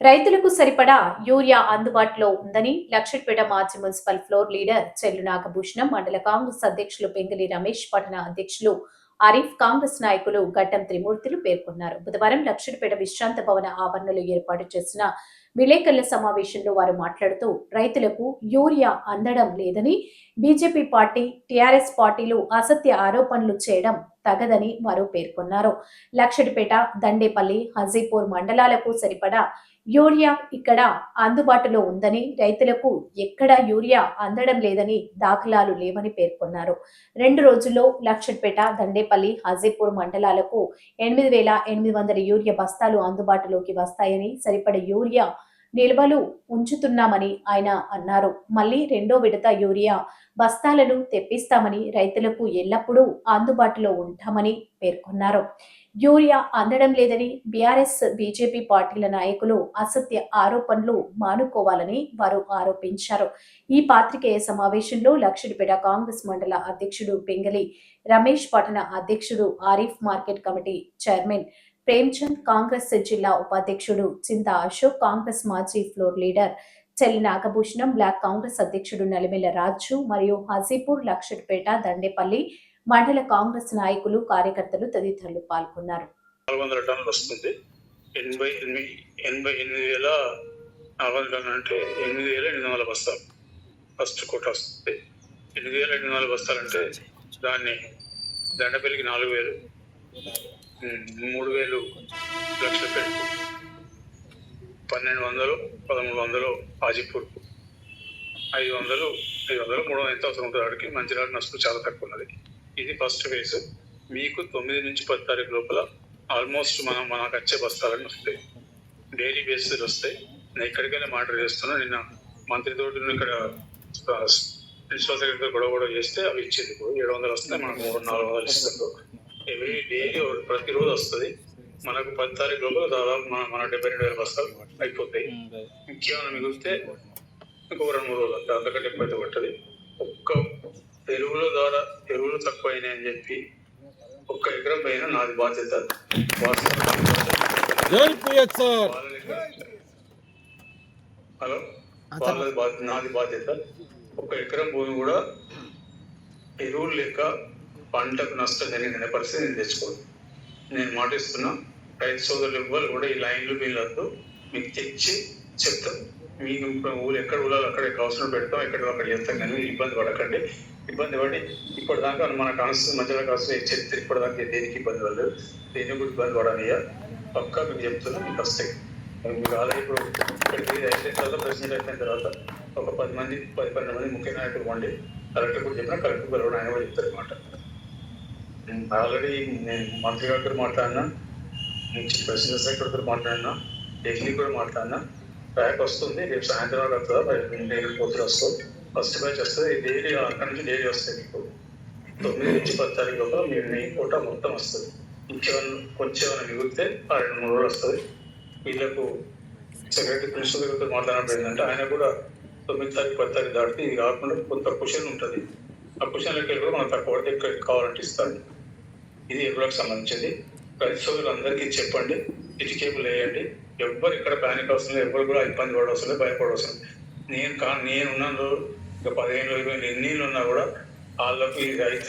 రైతులకు సరిపడా యూరియా అందుబాటులో ఉందని లక్షట్పేట మాజీ మున్సిపల్ ఫ్లోర్ లీడర్ చెల్లు నాగభూషణం మండల కాంగ్రెస్ అధ్యక్షులు పెంగిలి రమేష్ పట్టణ అధ్యక్షులు ఆరిఫ్ కాంగ్రెస్ నాయకులు గడ్డం త్రిమూర్తులు పేర్కొన్నారు. బుధవారం లక్షట్పేట విశ్రాంత భవన ఆవరణలో ఏర్పాటు చేసిన విలేకరుల సమావేశంలో వారు మాట్లాడుతూ రైతులకు యూరియా అందడం లేదని బీజేపీ పార్టీ టీఆర్ఎస్ పార్టీలు అసత్య ఆరోపణలు చేయడం తగదని వారు పేర్కొన్నారు. లక్షడిపేట దండేపల్లి హజీపూర్ మండలాలకు సరిపడా యూరియా ఇక్కడ అందుబాటులో ఉందని రైతులకు ఎక్కడ యూరియా అందడం లేదని దాఖలాలు లేవని పేర్కొన్నారు. రెండు రోజుల్లో లక్షడ్పేట దండేపల్లి హాజీపూర్ మండలాలకు ఎనిమిది వేల ఎనిమిది వందల యూరియా బస్తాలు అందుబాటులోకి వస్తాయని సరిపడ యూరియా నిల్వలు ఉంచుతున్నామని ఆయన అన్నారు. మళ్ళీ రెండో విడత యూరియా బస్తాలను తెప్పిస్తామని రైతులకు ఎల్లప్పుడూ అందుబాటులో ఉంటామని పేర్కొన్నారు. యూరియా అందడం లేదని బీఆర్ఎస్ బీజేపీ పార్టీల నాయకులు అసత్య ఆరోపణలు మానుకోవాలని వారు ఆరోపించారు. ఈ పాత్రికేయ సమావేశంలో లక్షడిపేట కాంగ్రెస్ మండల అధ్యక్షుడు పెంగలి రమేష్ పట్టణ అధ్యక్షుడు Arif market committee chairman Premchand Congress జిల్లా ఉపాధ్యక్షుడు చింత అశోక్ కాంగ్రెస్ మాజీ ఫ్లోర్ లీడర్ చెల్లి నాగభూషణం బ్లాక్ కాంగ్రెస్ అధ్యక్షుడు నలిమెల రాజు మరియు హాజీపూర్ లక్షట్పేట దండేపల్లి మండల కాంగ్రెస్ నాయకులు కార్యకర్తలు తదితరులు పాల్గొన్నారు. నాలుగు వందల టన్నులు వస్తుంది. ఎనభై ఎనిమిది ఎనభై ఎనిమిది వేల నాలుగు వందల టన్నులు అంటే ఎనిమిది వేల ఎనిమిది వందల బస్తాలు. ఫస్ట్ కోట వస్తుంది. ఎనిమిది వేల ఎనిమిది వందల బస్తాలు అంటే దాన్ని దండపల్లికి నాలుగు వేలు. మూడు వేలు లక్షలు పెట్టుకు పన్నెండు వందలు పదమూడు వందలు హాజీపూర్కు ఐదు వందలు ఐదు వందలు మూడు వందలు ఎంత అవసరం ఉంటుంది వాడికి మంచిర్యాల నష్టం చాలా తక్కువ ఉన్నది. ఇది ఫస్ట్ ఫేజ్ మీకు తొమ్మిది నుంచి పది తారీఖు లోపల ఆల్మోస్ట్ మనం మనకు వచ్చే బస్తాలని వస్తాయి. డైలీ బేసిస్ వస్తాయి. నేను ఎక్కడికైనా మాటర్ చేస్తున్నా. నిన్న మంత్రి తోటి ఇక్కడ ప్రిన్సిపల్ సెక్రటరీ గొడవ గొడవ చేస్తే అవి ఇచ్చేది ఇప్పుడు ఏడు వందలు వస్తే మనకు మూడు నాలుగు వందలు ఇస్తారు. ఎవ్రీ డైలీ ప్రతిరోజు వస్తుంది. మనకు పది తారీఖు లోపల దాదాపు మన మన డెబ్బై రెండు వేల బస్తాలు అయిపోతాయి. ఇంకేమైనా మిగిలితే ఇంకో రెండు మూడు రోజులు అంతే. అంతకంటే ఎక్కువ అయితే పట్టదు. ఒక్క ఎరువుల ద్వారా ఎరువులు తక్కువ అయినాయని చెప్పి ఒక్క ఎకరం పైన నాది బాధ్యత. హలో? వాళ్ళది నాది బాధ్యత. ఒక ఎకరం భూమి కూడా ఎరువులు లేక పంటకు నష్టం జరిగిన పరిస్థితి నేను తెచ్చుకోను. నేను మాటిస్తున్నా రైతు సోదరులు ఇవ్వాలి కూడా ఈ లైన్లు వీళ్ళద్దు. మీకు తెచ్చి చెప్తాం. మీకు ఊరు ఎక్కడ ఊళ్ళో అక్కడ అవసరం పెడతాం ఎక్కడ అక్కడ చేస్తాం కానీ ఇబ్బంది పడకండి. ఇబ్బంది పడి ఇప్పటిదాకా మన కాన్స్టిట్యూషన్ మధ్యలో కాన్స్టిట్యూషన్ చరిత్ర ఇప్పటిదాకా దేనికి ఇబ్బంది పడలేదు. దేనికి కూడా ఇబ్బంది పడనియా. పక్కా మీకు చెప్తున్నా మీకు వస్తాయి. మీకు ఆల్రెడీ ఇప్పుడు ఇక్కడికి అయిపోయిన తర్వాత ప్రెసిడెంట్ అయిపోయిన తర్వాత ఒక పది మంది పది పన్నెండు మంది ముఖ్య నాయకులు వండి కలెక్టర్ కూడా చెప్పినా కలెక్టర్ కూడా ఆయన కూడా చెప్తారు అనమాట నేను ఆల్రెడీ నేను మంత్రి గారితో మాట్లాడినా నుంచి ప్రెసిడెంట్ సెక్రటరీతో మాట్లాడినా ఢిల్లీ కూడా మాట్లాడినా. బ్యాక్ వస్తుంది రేపు సాయంత్రం వరకు వస్తుందా డైలీ పోతులు వస్తుంది ఫస్ట్ బ్యాచ్ వస్తుంది డైలీ అక్కడి నుంచి డైలీ వస్తుంది మీకు తొమ్మిది నుంచి పది తారీఖు లోపల మీరు మీ కోట మొత్తం వస్తుంది. కొంచెం కొంచెం ఏమైనా మిగిలితే ఆ రెండు మూడు రోజులు వస్తుంది. వీళ్ళకు సెక్రటరీ ప్రిన్సిపల్ గారితో మాట్లాడినప్పుడు ఏంటంటే ఆయన కూడా తొమ్మిది తారీఖు పది తారీఖు దాటితే ఇది కాకుండా కొంత క్వశ్చన్ ఉంటుంది. ఆ క్వశ్చన్లకి కూడా మనం తక్కువ కావాలంటే ఇస్తాను ఇది ఎరువులకు సంబంధించింది. రైతు సోదరులందరికీ చెప్పండి ఇటుకేబుల్ వేయండి ఎవ్వరు ఇక్కడ ప్యానిక్ అవసరం లేదు. ఎవరు కూడా ఇబ్బంది పడవసరం లేదు భయపడవసరం నేను కా నేను ఉన్నాను ఇక పదిహేను ఇరవై ఎన్ని ఉన్నా కూడా వాళ్ళకి రైతులు